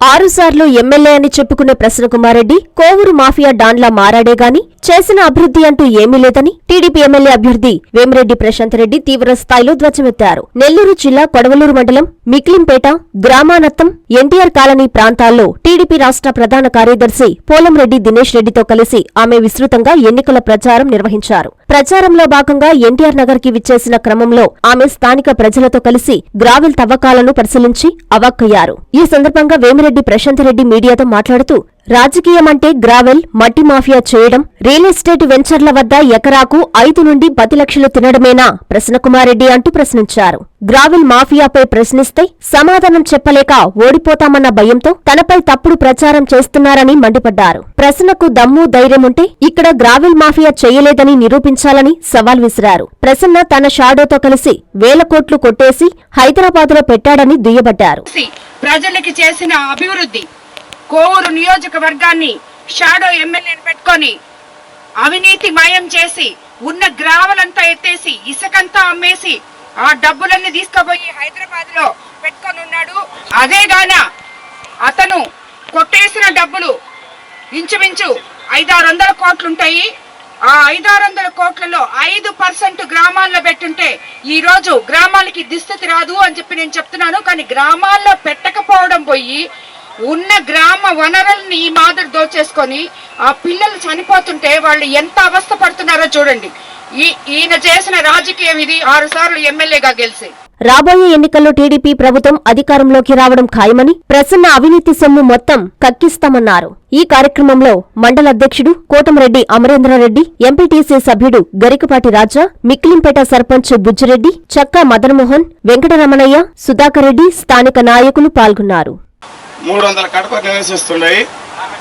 ఆరుసార్లు ఎమ్మెల్యే అని చెప్పుకునే ప్రసన్నకుమారెడ్డి కోవూరు మాఫియా డాన్లా మారాడే గాని చేసిన అభివృద్ధి అంటూ ఏమీ లేదని టీడీపీ ఎమ్మెల్యే అభ్యర్థి వేమిరెడ్డి ప్రశాంత్ రెడ్డి తీవ్ర స్థాయిలో ధ్వజమెత్తారు. నెల్లూరు జిల్లా కొడవలూరు మండలం మిక్లింపేట గ్రామానత్తం ఎన్టీఆర్ కాలనీ ప్రాంతాల్లో టీడీపీ రాష్ట్ర ప్రధాన కార్యదర్శి పోలంరెడ్డి దినేష్ రెడ్డితో కలిసి ఆమె విస్తృతంగా ఎన్నికల ప్రచారం నిర్వహించారు. ప్రచారంలో భాగంగా ఎన్టీఆర్ నగర్కి విచ్చేసిన క్రమంలో ఆమె స్థానిక ప్రజలతో కలిసి గ్రావెల్ తవ్వకాలను పరిశీలించి అవాక్కయ్యారు. ఈ సందర్భంగా వేమిరెడ్డి ప్రశాంత్ రెడ్డి మీడియాతో మాట్లాడుతూ రాజకీయం అంటే గ్రావెల్ మట్టి మాఫియా చేయడం రియల్ ఎస్టేట్ వెంచర్ల వద్ద ఎకరాకు ఐదు నుండి పది లక్షలు తినడమేనా? ప్రశ్నకుమారెడ్డి అంటూ ప్రశ్నించారు. గ్రావెల్ మాఫియాపై ప్రశ్నిస్తే సమాధానం చెప్పలేక ఓడిపోతామన్న భయంతో తనపై తప్పుడు ప్రచారం చేస్తున్నారని మండిపడ్డారు. ప్రశ్నకు దమ్ము ధైర్యముంటే ఇక్కడ గ్రావెల్ మాఫియా చేయలేదని నిరూపించాలని సవాల్ విసిరారు. ప్రసన్న తన షాడోతో కలిసి వేల కోట్లు కొట్టేసి హైదరాబాదులో పెట్టాడని దుయ్యబట్టారు. ప్రజలకి చేసిన అభివృద్ధి కోవూరు నియోజకవర్గాన్ని షాడో ఎమ్మెల్యేని పెట్టుకొని అవినీతి మయం చేసి ఉన్న గ్రావలంతా ఎత్తేసి ఇసుకంతా అమ్మేసి ఆ డబ్బులన్నీ తీసుకుపోయి హైదరాబాద్లో పెట్టుకొని ఉన్నాడు. అదే గాన అతను కొట్టేసిన డబ్బులు ఇంచుమించు ఐదారు వందల కోట్లుంటాయి. ఆ ఐదారు వందల కోట్లలో ఐదు పర్సెంట్ గ్రామాల్లో పెట్టుంటే ఈ రోజు గ్రామాలకి దిస్థితి రాదు అని చెప్పి నేను చెప్తున్నాను. కానీ గ్రామాల్లో పెట్టకపోవడం పోయి ఉన్న గ్రామ వనరుల్ని ఈ మాదిరి దోచేసుకొని ఆ పిల్లలు చనిపోతుంటే వాళ్ళు ఎంత అవస్థ పడుతున్నారో చూడండి. ఈ ఈయన చేసిన రాజకీయం ఇది. ఆరు సార్లు ఎమ్మెల్యేగా గెలిచి. రాబోయే ఎన్నికల్లో టీడీపీ ప్రభుత్వం అధికారంలోకి రావడం ఖాయమని ప్రసన్న అవినీతి సొమ్ము మొత్తం కక్కిస్తామన్నారు. ఈ కార్యక్రమంలో మండల అధ్యక్షుడు కోటమరెడ్డి అమరేంద్రారెడ్డి ఎంపీటీసీ సభ్యుడు గరికపాటి రాజా మిక్లింపేట సర్పంచ్ బుజ్జిరెడ్డి చక్కా మదన్మోహన్ వెంకటరమణయ్య సుధాకర్ రెడ్డి స్థానిక నాయకులు పాల్గొన్నారు. మూడు వందల కడప నివసిస్తున్నాయి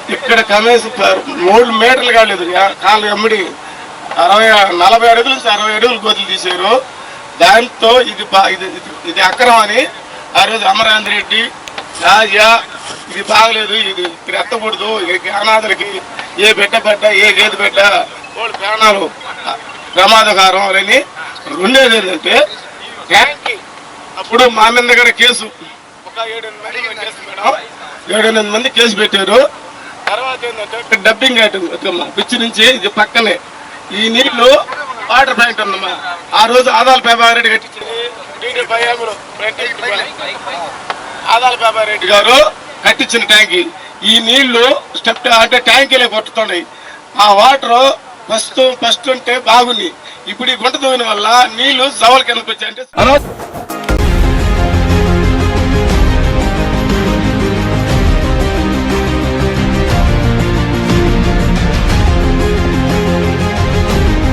ఇక్కడ కనీసం మూడు మీటర్లు కాలేదు. కాళ్ళు ఎమ్మిడి అరవై నలభై అడుగులు నుంచి అరవై అడుగులు గోతులు తీశారు. దాంతో ఇది బా- ఇది ఇది- అక్రమం అని ఆ రోజు అమరాంధ్ర రెడ్డి రాజా ఇది బాగలేదు ఇది ఇక్కడ ఎత్తకూడదు ఇది ఏ బిడ్డ బిడ్డ ఏ గేదె బిడ్డ వాళ్ళు ప్రాణాలు ప్రమాదకారం అని రెండేది ఏంటంటే అప్పుడు మా మీద దగ్గర కేసు. ఏడెనిమిది మంది కేసు పెట్టారు. తర్వాత ఏంటంటే డబ్బింగ్ ఐటమ్ పిచ్చి నుంచి ఇది పక్కనే. ఈ నీళ్ళు వాటర్ పాయింట్ ఉందమ్మా. ఆ రోజు ఆదాల పేపారెడ్డి భయాంలో ఆదాల పేపారెడ్డి గారు కట్టించిన ట్యాంకీ. ఈ నీళ్ళు స్టెప్ అంటే ట్యాంకీలే కొట్టుతున్నాయి. ఆ వాటర్ ఫస్ట్ ఫస్ట్ ఉంటే బాగుంది. ఇప్పుడు ఈ గుంట దూవిన వల్ల నీళ్ళు జవల కిందకి వచ్చాయంటే